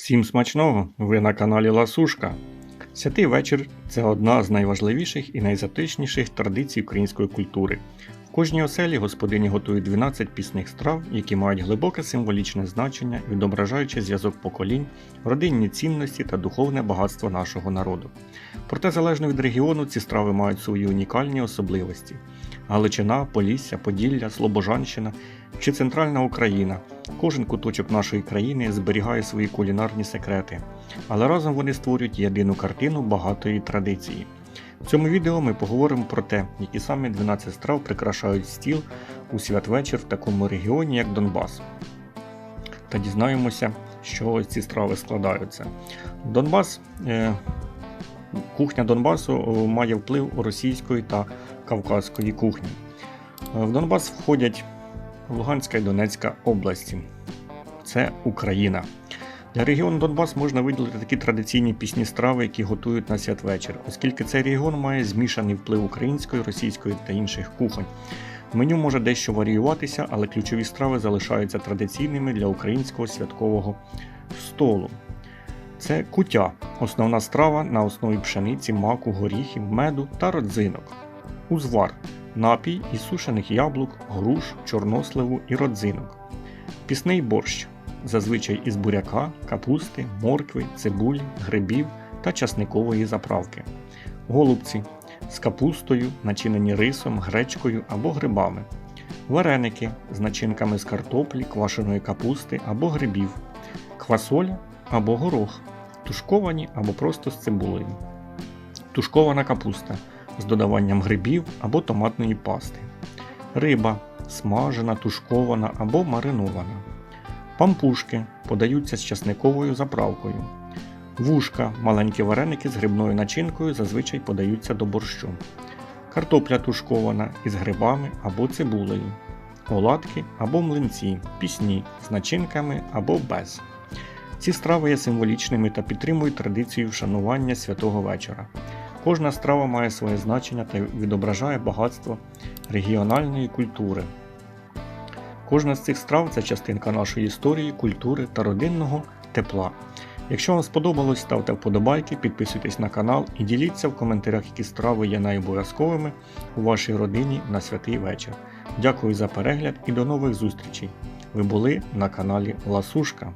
Всім смачного! Ви на каналі Ласушка. Святий вечір це одна з найважливіших і найзатишніших традицій української культури. Кожній оселі господині готують 12 пісних страв, які мають глибоке символічне значення, відображаючи зв'язок поколінь, родинні цінності та духовне багатство нашого народу. Проте, залежно від регіону, ці страви мають свої унікальні особливості. Галичина, Полісся, Поділля, Слобожанщина чи Центральна Україна. Кожен куточок нашої країни зберігає свої кулінарні секрети, але разом вони створюють єдину картину багатої традиції. В цьому відео ми поговоримо про те, які саме 12 страв прикрашають стіл у святвечір в такому регіоні, як Донбас. Та дізнаємося, чого ці страви складаються. Донбас, е, кухня Донбасу має вплив російської та кавказької кухні. Е, В Донбас входять Луганська і Донецька області. Це Україна. Для регіону Донбас можна виділити такі традиційні пісні страви, які готують на святвечір, оскільки цей регіон має змішаний вплив української, російської та інших кухонь. Меню може дещо варіюватися, але ключові страви залишаються традиційними для українського святкового столу. Це кутя основна страва на основі пшениці, маку, горіхів, меду та родзинок. Узвар напій із сушених яблук, груш, чорносливу і родзинок. Пісний борщ зазвичай із буряка, капусти, моркви, цибулі, грибів та часникової заправки. Голубці з капустою, начинені рисом, гречкою або грибами. Вареники з начинками з картоплі, квашеної капусти або грибів, квасоля або горох, тушковані або просто з цибулею. Тушкована капуста з додаванням грибів або томатної пасти. Риба смажена, тушкована або маринована. Пампушки подаються з часниковою заправкою. Вушка маленькі вареники з грибною начинкою зазвичай подаються до борщу. Картопля тушкована із грибами або цибулею. Оладки або млинці, пісні з начинками або без. Ці страви є символічними та підтримують традицію вшанування святого вечора. Кожна страва має своє значення та відображає багатство регіональної культури. Кожна з цих страв це частинка нашої історії, культури та родинного тепла. Якщо вам сподобалось, ставте вподобайки, підписуйтесь на канал і діліться в коментарях, які страви є найобов'язковими у вашій родині на святий вечір. Дякую за перегляд і до нових зустрічей. Ви були на каналі Ласушка.